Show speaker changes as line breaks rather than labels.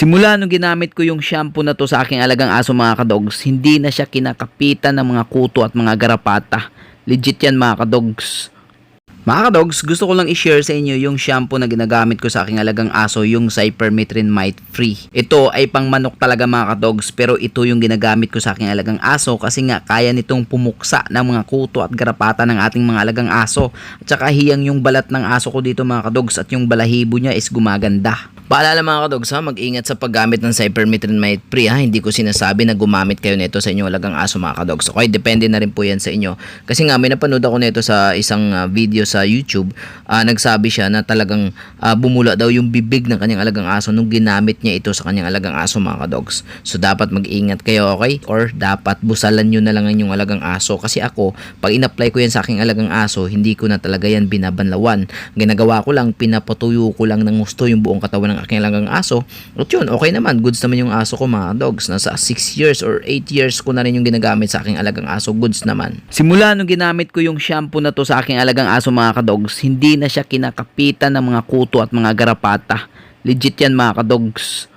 Simula nung ginamit ko yung shampoo na to sa aking alagang aso mga kadogs, hindi na siya kinakapitan ng mga kuto at mga garapata. Legit yan mga kadogs. Mga kadogs, gusto ko lang i-share sa inyo yung shampoo na ginagamit ko sa aking alagang aso, yung Cypermethrin Mite Free. Ito ay pang manok talaga mga kadogs, pero ito yung ginagamit ko sa aking alagang aso kasi nga kaya nitong pumuksa ng mga kuto at garapata ng ating mga alagang aso. At saka hiyang yung balat ng aso ko dito mga kadogs at yung balahibo niya is gumaganda. Paalala mga kadogs ha, mag-ingat sa paggamit ng Cypermethrin Mite Free ha. Hindi ko sinasabi na gumamit kayo nito sa inyong alagang aso mga kadogs. Okay, depende na rin po yan sa inyo. Kasi nga may napanood ako nito sa isang ah, video sa YouTube. Ah, nagsabi siya na talagang ah, bumula daw yung bibig ng kanyang alagang aso nung ginamit niya ito sa kanyang alagang aso mga kadogs. So dapat mag-ingat kayo okay? Or dapat busalan nyo na lang ang inyong alagang aso. Kasi ako, pag in-apply ko yan sa aking alagang aso, hindi ko na talaga yan binabanlawan. Ginagawa ko lang, pinapatuyo ko lang ng gusto yung buong katawan ng aking alagang aso. At yun, okay naman. Goods naman yung aso ko mga dogs. Nasa 6 years or 8 years ko na rin yung ginagamit sa aking alagang aso. Goods naman. Simula nung ginamit ko yung shampoo na to sa aking alagang aso mga kadogs, hindi na siya kinakapitan ng mga kuto at mga garapata. Legit yan mga kadogs.